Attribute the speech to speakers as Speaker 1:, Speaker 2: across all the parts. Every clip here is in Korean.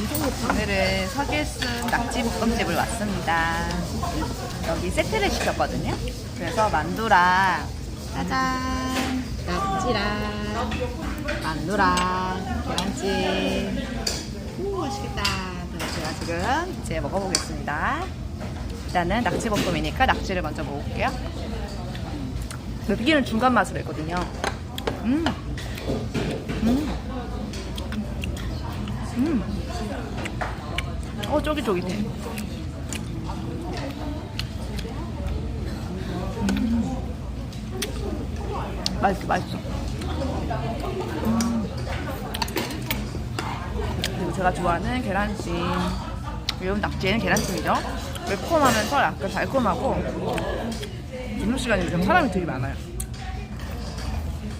Speaker 1: 오늘은 서길순 낙지 볶음집을 왔습니다. 여기 세트를 시켰거든요. 그래서 만두랑 짜잔 낙지랑 만두랑 계란찜. 오 맛있겠다. 그래서 제가 지금 이제 먹어보겠습니다. 일단은 낙지 볶음이니까 낙지를 먼저 먹어볼게요. 맵기는 중간 맛으로 했거든요. 음. 음. 음. 어, 쫄깃쫄깃해. 음. 맛있어, 맛있어. 음. 그리고 제가 좋아하는 계란찜. 매운 낙지에는 계란찜이죠. 매콤하면서 약간 달콤하고 점심시간에 요즘 사람이 되게 많아요.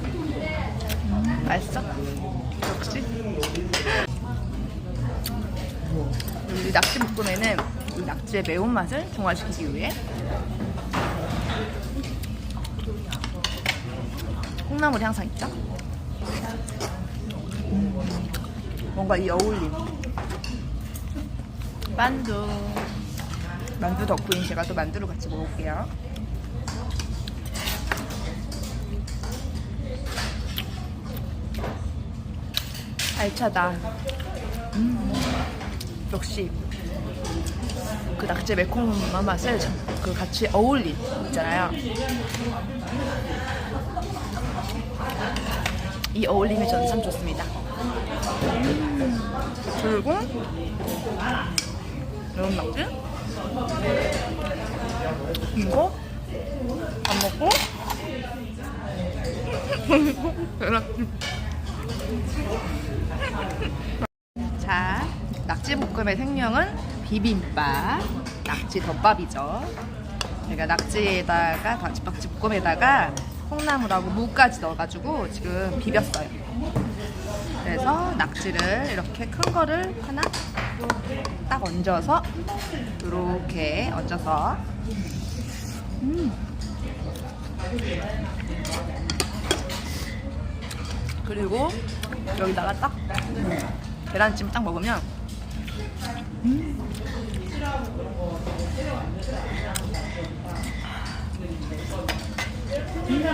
Speaker 1: 음, 맛있어? 역시. 이 낙지 볶음에는 이 낙지의 매운맛을 중화시키기 위해 콩나물 향상 있죠? 음, 뭔가 이 어울림. 만두. 만두 덕후인 제가 또 만두를 같이 먹을게요. 알차다. 음, 역시 그 낙지 매콤한 맛을 참- 그 같이 어울린 있잖아요. 이 어울림이 저는 참 좋습니다. 음, 그리고 매운 낙지 이거 안 먹고 계란찜 자, 낙지볶음의 생명은 비빔밥, 낙지 덮밥이죠. 제가 낙지에다가 낙지 볶음에다가 콩나물하고 무까지 넣어가지고 지금 비볐어요. 그래서 낙지를 이렇게 큰 거를 하나 딱 얹어서 이렇게 얹어서 음. 그리고 여기다가 딱 계란찜 딱 먹으면 음. 음.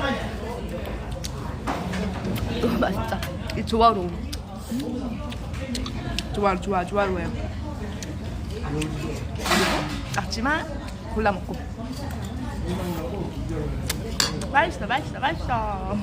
Speaker 1: 너무 맛있다. 이 조화로움. 음. 좋아, 좋아, 조화로워요. 낙지만 골라 먹고. 맛있어, 맛있어, 맛있어.